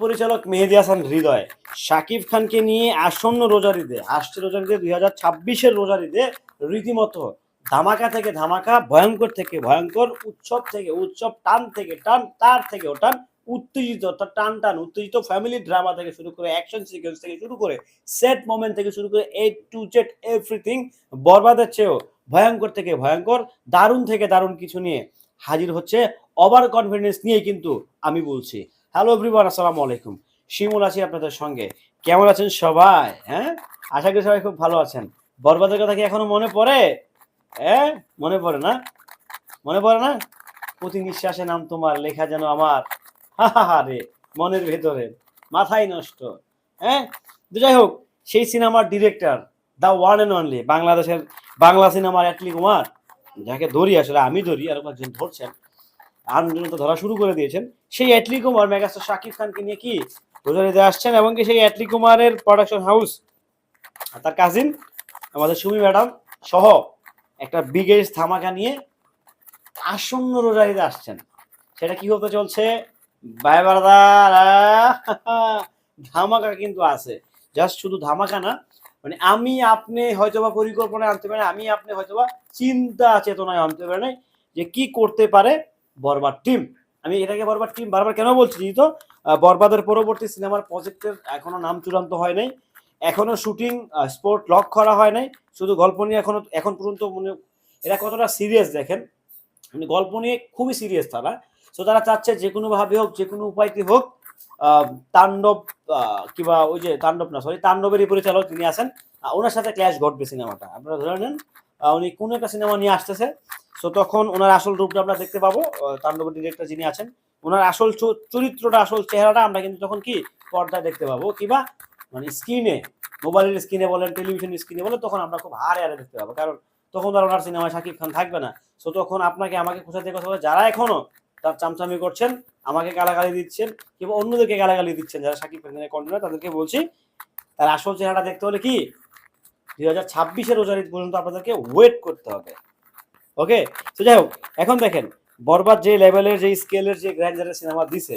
পরিচালক মেহেদি হাসান হৃদয়, শাকিব খানকে নিয়ে আসন্ন রোজার ঈদে, আসছে রোজার ঈদে দুই হাজার ছাব্বিশের রোজার ঈদে রীতিমতো ধামাকা থেকে ধামাকা, ভয়ঙ্কর থেকে ভয়ঙ্কর, উৎসব থেকে উৎসব, টান থেকে টান, তার থেকে টান উত্তেজিত অর্থাৎ টান টান, উত্তেজিত ফ্যামিলি ড্রামা থেকে শুরু করে অ্যাকশন সিকোয়েন্স থেকে শুরু করে সেট মোমেন্ট থেকে শুরু করে এ টু জেড এভরিথিং বরবাদের চেয়েও ভয়ঙ্কর থেকে ভয়ঙ্কর, দারুণ থেকে দারুণ কিছু নিয়ে হাজির হচ্ছে ওভার কনফিডেন্স নিয়ে কিন্তু আমি বলছি। হ্যালো এভরিওয়ান আসসালামু আলাইকুম। শিমুল আছি আপনাদের সঙ্গে। কেমন আছেন সবাই? হ্যাঁ? আশা করি সবাই খুব ভালো আছেন। বরবাদের কথা কি এখনও মনে পড়ে? হ্যাঁ মনে পড়ে না? মনে পড়ে না? প্রতি নিঃশ্বাসে নাম তোমার, লেখা যেন আমার। হা রে, মনের ভেতরে। মাথায় নষ্ট। হ্যাঁ? তো যাই হোক, সেই সিনেমার director, the one and only, বাংলাদেশের বাংলা সিনেমার অ্যাটলি কুমার যাকে ধরি আসলে, আমি ধরি, আর একজন ধরছেন। আন্দোলন ধরা শুরু করে দিয়েছেন। সেই অ্যাটলি কুমার মেগাস্টার শাকিব খানকে নিয়ে কি প্রচারিতে আসছেন এবং কি সেই অ্যাটলি কুমারের প্রোডাকশন হাউস তার কাজিন আমাদের সুমি ম্যাডাম সহ একটা বিগেস্ট ধামাকা নিয়ে আসন্ন রোজারিতে আসছেন। সেটা কি হতে চলছে? ধামাকা কিন্তু আছে। জাস্ট শুধু ধামাকা না মানে আমি আপনি হয়তোবা পরিকল্পনায় আনতে পারেন, আমি আপনি হয়তোবা চিন্তা চেতনায় আনতে পারেন যে কি করতে পারে। বরবাদ টিম। আমি এটাকে বরবাদ টিম বারবার কেন বলছি তো? বরবাদের পরবর্তী সিনেমার প্রজেক্টের এখনও নাম চূড়ান্ত হয় নাই। এখনও শুটিং স্পোর্ট লক করা হয় নাই। শুধু গল্প নিয়ে এখনও, এখন পর্যন্ত মনে এরা কতটা সিরিয়াস দেখেন? মানে গল্প নিয়ে খুবই সিরিয়াস তারা। সো তারা চাচ্ছে যে কোনোভাবে হোক, যে কোনো উপায়তে হোক তাণ্ডব কিংবা ওই যে তাণ্ডব না সরি তাণ্ডবেরই পরিচালক তিনি আছেন। ওনার সাথে ক্ল্যাশ ঘটবে সিনেমাটা। আপনারা ধরে নেন উনি কোন একটা সিনেমা নিয়ে আসতেছে? সো তখন ওনার আসল রূপটা আমরা দেখতে পাবো। তাণ্ডবের ডিরেক্টর যিনি আছেন, ওনার আসল চরিত্রটা, আসল চেহারাটা আমরা কিন্তু তখন কি পর্দায় দেখতে পাবো। কিবা? মানে স্ক্রিনে মোবাইলের স্ক্রিনে বলেন টেলিভিশন স্ক্রিনে বলেন, তখন আমরা খুব হারে হারে দেখতে পাবো। কারণ তখন আর ওনার সিনেমায় শাকিব খান থাকবে না। সো তখন আপনাকে, আমাকে থেকে কথা যারা এখনও তার চামচামি করছেন, আমাকে গালাগালি দিচ্ছেন, কিংবা অন্যদেরকে গালাগালি দিচ্ছেন, যারা শাকিব খানের কন্টেনার তাদেরকে বলছি, তার আসল চেহারাটা দেখতে হলে কি দুই হাজার ছাব্বিশের রোজার ঈদ পর্যন্ত আপনাদেরকে ওয়েট করতে হবে। ওকে তো যাই হোক, এখন দেখেন, বরবাদ যে লেভেলের যে স্কেলের যে গ্র্যান্ডারের সিনেমা দিছে,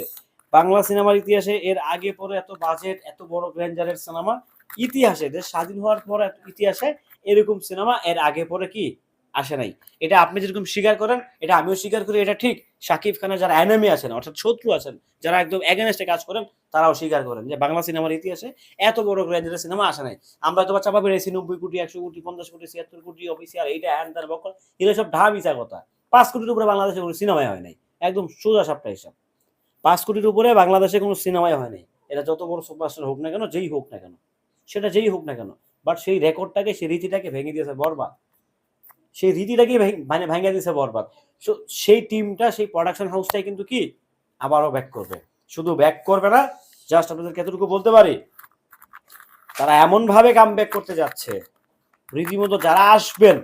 বাংলা সিনেমার ইতিহাসে এর আগে পরে এত বাজেট এত বড় গ্র্যান্ডারের সিনেমা ইতিহাসে, দেশ স্বাধীন হওয়ার পর ইতিহাসে এরকম সিনেমা এর আগে পরে কি? আসে নাই। এটা আপনি যেরকম স্বীকার করেন, এটা আমিও স্বীকার করি, এটা ঠিক। শাকিব খানের যারা অ্যানামি আছেন, অর্থাৎ শত্রু আছেন, যারা একদম এগেনস্টে কাজ করেন, তারাও স্বীকার করেন যে বাংলা সিনেমার ইতিহাসে এত বড় গ্র্যান্ডারের সিনেমা আসে নাই। আমরা তো চাপা পেরেছি নব্বই কোটি, একশো কোটি, পঞ্চাশ কোটি, ছিয়াত্তর কোটি অফিসিয়াল এইটা হ্যান তার বকর। এগুলো সব ঢা বিচার কথা। পাঁচ কোটির উপরে বাংলাদেশে কোনো সিনেমাই হয় নাই। একদম সোজা সাপটা হিসাব। পাঁচ কোটির উপরে বাংলাদেশে কোনো সিনেমাই হয় নাই। এটা যত বড় সুপারস্টার হোক না কেন, যেই হোক না কেন, সেটা যেই হোক না কেন বাট সেই রেকর্ডটাকে সেই রীতিটাকে ভেঙে দিয়েছে বরবাদ। সেই রীতিটাকে ভেঙে- মানে ভেঙে দিয়েছে বরবাদ। সো সেই টিমটা সেই প্রোডাকশন হাউসটাই কিন্তু কি? আবারও ব্যাক করবে। শুধু ব্যাক করবে না জাস্ট আপনাদেরকে এতটুকু বলতে পারি, তারা এমন ভাবে কাম ব্যাক করতে যাচ্ছে। রীতিমতো যারা আসবেন,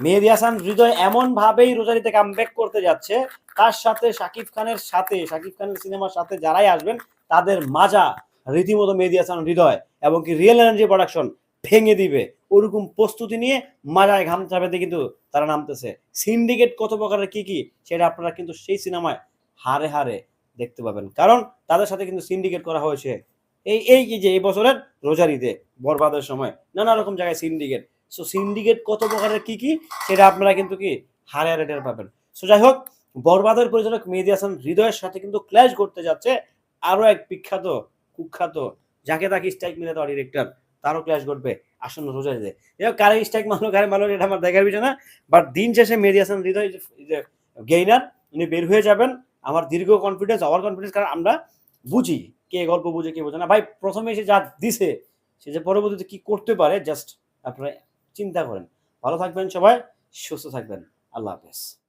মেহেদি হাসান হৃদয় এমন ভাবেই রোজারিতে কাম ব্যাক করতে যাচ্ছে, তার সাথে শাকিব খানের সাথে, শাকিব খানের সিনেমার সাথে যারাই আসবেন, তাদের মাজা রীতিমতো মেহেদি হাসান হৃদয় এবং কি রিয়েল এনার্জি প্রোডাকশন ভেঙে দিবে। ওরকম প্রস্তুতি নিয়ে মাজায় ঘাম চাপাতে কিন্তু তারা নামতেছে। সিন্ডিকেট কত প্রকারের কি কি সেটা আপনারা কিন্তু সেই সিনেমায় হারে হারে দেখতে পাবেন। কারণ তাদের সাথে কিন্তু সিন্ডিকেট করা হয়েছে। এই এই যে এই বছরের রোজার ঈদে বরবাদের সময় নানা রকম জায়গায় সিন্ডিকেট সো সিন্ডিকেট কত প্রকারের কি কি সেটা আপনারা কিন্তু কি হারে হারে টের পাবেন। সো যাই হোক, বরবাদের পরিচালক মেহেদি হাসান হৃদয়ের সাথে কিন্তু ক্ল্যাশ করতে যাচ্ছে। আরও এক বিখ্যাত, কুখ্যাত, যাকে তাকে স্ট্রাইক মিলে দেওয়া ডিরেক্টর তারও ক্ল্যাশ ঘটবে। আসন্ন রোজা ঈদে যাই কারে স্ট্রাইক মানো কারে মানো এটা আমার দেখার বিষয় না। বাট দিন শেষে মেহেদি হাসান হৃদয় যে গেইনার উনি বের হয়ে যাবেন। আমার দীর্ঘ কনফিডেন্স আওয়ার কনফিডেন্স কারণ আমরা বুঝি কে গল্প বুঝে, কে বোঝে না। ভাই, প্রথমে এসে যা দিছে, সে যে পরবর্তীতে কি করতে পারে জাস্ট আপনারা চিন্তা করেন। ভালো থাকবেন সবাই, সুস্থ থাকবেন। আল্লাহ হাফেজ।